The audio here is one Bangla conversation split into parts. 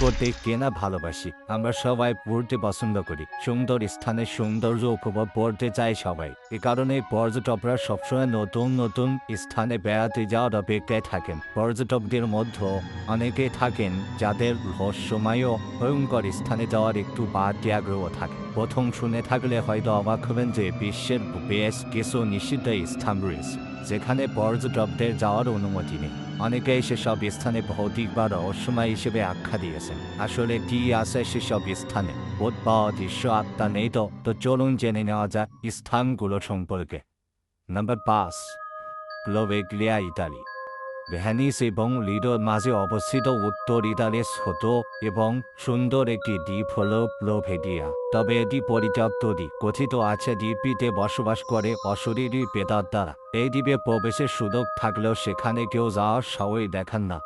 করতে কেনা ভালোবাসি। আমরা সবাই পড়তে পছন্দ করি। সুন্দর স্থানের সৌন্দর্য উপভোগ করতে চাই সবাই। এ কারণে পর্যটকরা সবসময় নতুন নতুন স্থানে বেড়াতে যাওয়ার অপেক্ষায় থাকেন। পর্যটকদের মধ্যে অনেকে থাকেন যাদের রহস্যময় ভয়ঙ্কর স্থানে যাওয়ার একটু বাড়তি আগ্রহ থাকে। প্রথম শুনে থাকলে হয়তো অবাক হবেন যে বিশ্বের বেশ কিছু নিষিদ্ধ স্থান রয়েছে। যেখানে পর্যটকদের যাওয়ার অনুমতি নেই। অনেকেই সেসব স্থানে ভৌতিক বা রহস্যময় হিসেবে আখ্যা দিয়েছেন। আসলে কি আছে সেসব স্থানে? বোধ পাওয়া দৃশ্য আত্মা নেই তো। তো চলুন জেনে নেওয়া যাক স্থানগুলো সম্পর্কে। নাম্বার পাঁচ ক্লোভেগ্লিয়া ইতালি। ভ্যানিস এবং লিডোর মাঝে অবস্থিত উত্তর ইতালির ছোট এবং সুন্দর একটি দ্বীপ হল প্লোভেডিয়া। তবে এটি পরিত্যক্ত দ্বীপ। কথিত আছে, দ্বীপটিতে বসবাস করে অশরীরী পেতার দ্বারা। এই দ্বীপে প্রবেশের সুযোগ থাকলেও সেখানে কেউ যাওয়ার সাহই দেখান না।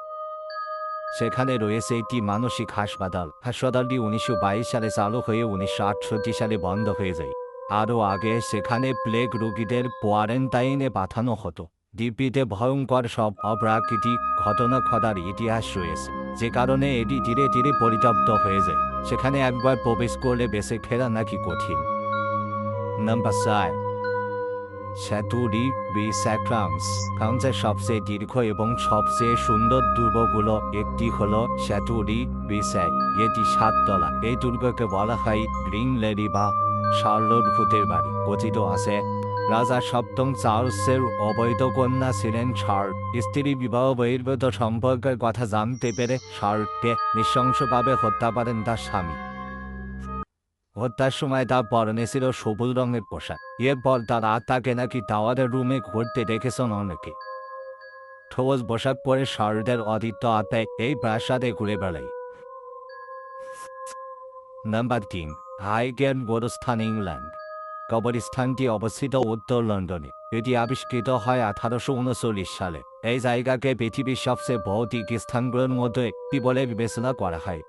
সেখানে রয়েছে একটি মানসিক হাসপাতাল। হাসপাতালটি উনিশশো বাইশ সালে চালু হয়ে উনিশশো আটষট্টি সালে বন্ধ হয়ে যায়। আরও আগে সেখানে প্লেগ রোগীদের কোয়ারেন্টাইনে পাঠানো হতো। দ্বীপটিতে ভয়ঙ্কর সব অপ্রাকৃতিক ঘটনা ঘটার ইতিহাস রয়েছে, যে কারণে এটি ধীরে ধীরে পরিত্যক্ত হয়ে যায়। সেখানে একবার প্রবেশ করলে বেঁচে ফেরা নাকি কঠিন। ফ্রান্সের সবচেয়ে দীর্ঘ এবং সবচেয়ে সুন্দর দুর্গগুলো একটি হল স্যাটুরি বি স্যাক এটি সাততলা। এই দুর্গকে বলা হয় গ্রিন লেডি বা শার্লট ভূতের বাড়ি। কথিত আছে রাজা সপ্তম চার্লসের অবৈধ কন্যা ছিলেন শার্ট স্ত্রী বিবাহ বহির্ভূত সম্পর্কের কথা জানতে পেরে শার্টকে নৃশংসভাবে হত্যা করেন তার স্বামী। হত্যার সময় তার পরনে ছিল সবুজ রঙের পোশাক। এরপর তার আত্মাকে নাকি টাওয়ারের রুমে ঘুরতে দেখেছেন অনেকে। সবুজ পোশাক পরে শার্টের অদিত্য আত্মায় এই প্রাসাদে ঘুরে বেড়ায়। নাম্বার তিন, হাইগেন গোরস্থান, ইংল্যান্ড। কবরস্থানটি অবস্থিত উত্তর লন্ডনে। এটি আবিষ্কৃত হয় আঠারোশো উনচল্লিশ সালে। এই জায়গাকে পৃথিবীর সবচেয়ে ভৌতিক স্থানগুলোর মধ্যে একটি বলে বিবেচনা করা হয়।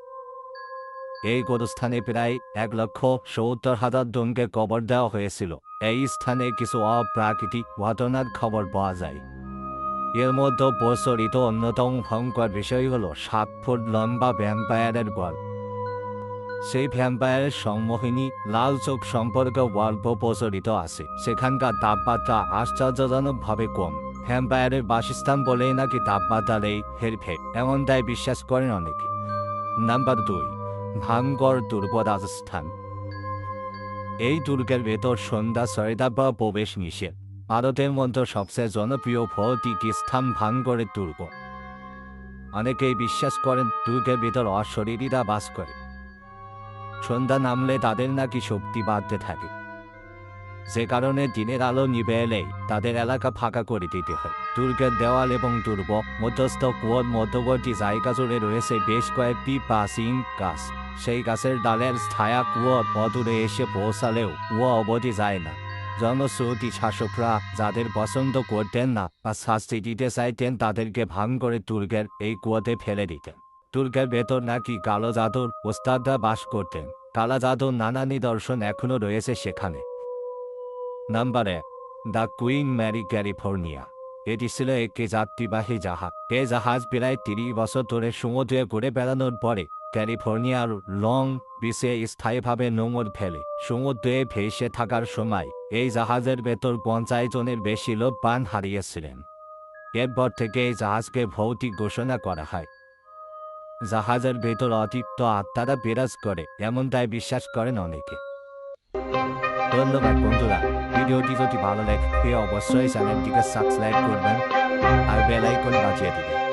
এই গোরস্থানে প্রায় এক লক্ষ সত্তর হাজার জনকে কবর দেওয়া হয়েছিল। এই স্থানে কিছু অপ্রাকৃতিক ঘটনার খবর পাওয়া যায়। এর মধ্যে প্রচলিত অন্যতম ভয়ঙ্কর বিষয় হল সাত ফুট লম্বা ভ্যাম্পায়ারের গল্প সেই ভ্যাম্পায়ারের সংমোহিনী লাল চোখ সম্পর্কে গল্প প্রচলিত আছে। সেখানকার তাপমাত্রা আশ্চর্যজনকভাবে কম। ভ্যাম্পায়ারের বাসস্থান বলেই নাকি তাপমাত্রার এই হেরফের এমনটাই বিশ্বাস করেন অনেকে। নাম্বার দুই, ভাঙ্গর দুর্গ রাজস্থান এই দুর্গের ভেতর সন্ধ্যা ছয়টা বা প্রবেশ নিষেধ। ভারতের মধ্যে সবচেয়ে জনপ্রিয় ভৌতিক স্থান ভাঙ্গরের দুর্গ। অনেকেই বিশ্বাস করেন দুর্গের ভেতর অশরীরীরা বাস করে। সন্ধ্যা নামলে তাদের নাকি শক্তি বাড়তে থাকে। যে কারণে দিনের আলো নিবে এলেই তাদের এলাকা ফাঁকা করে দিতে হয়। দুর্গের দেওয়াল এবং দুর্গ, মধ্যস্থ কুয়োর মধ্যবর্তী জায়গা জুড়ে রয়েছে বেশ কয়েকটি প্রাচীন গাছ। সেই গাছের ডালের ছায়া কুয়োর অদূরে এসে পৌঁছালেও কুয়ো অবধি যায় না। জনশ্রুতি শাসকরা যাদের পছন্দ করতেন না বা শাস্তি দিতে চাইতেন তাদেরকে ভাঙ করে দুর্গের এই কুয়োতে ফেলে দিতেন। দুর্গের ভেতর নাকি কালো জাদুর ওস্তাদরা বাস করতেন। কালা জাদুর নানা নিদর্শন এখনও রয়েছে সেখানে। নাম্বার এক দ্য কুইন ম্যারি ক্যালিফোর্নিয়া এটি ছিল একটি যাত্রীবাহী জাহাজ। এ জাহাজ প্রায় তিরিশ বছর ধরে সমুদ্রে ঘুরে বেড়ানোর পরে ক্যালিফোর্নিয়ার লং বিচে স্থায়ীভাবে নোংর ফেলে। সমুদ্রে ভেসে থাকার সময় এই জাহাজের ভেতর পঞ্চাশ জনের বেশি লোক প্রাণ হারিয়েছিলেন। এরপর থেকে এই জাহাজকে ভৌতিক ঘোষণা করা হয়। জাহাজের ভেতর অতিরিক্ত আত্মারা বিরাজ করে এমন এমনটাই বিশ্বাস করেন অনেকে। ধন্যবাদ বন্ধুরা, ভিডিওটি যদি ভালো লাগে, অবশ্যই চ্যানেলটিকে সাবস্ক্রাইব করবেন আর বেলাইকন বাজিয়ে দিবেন।